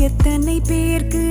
எத்தனை பேர்க்கு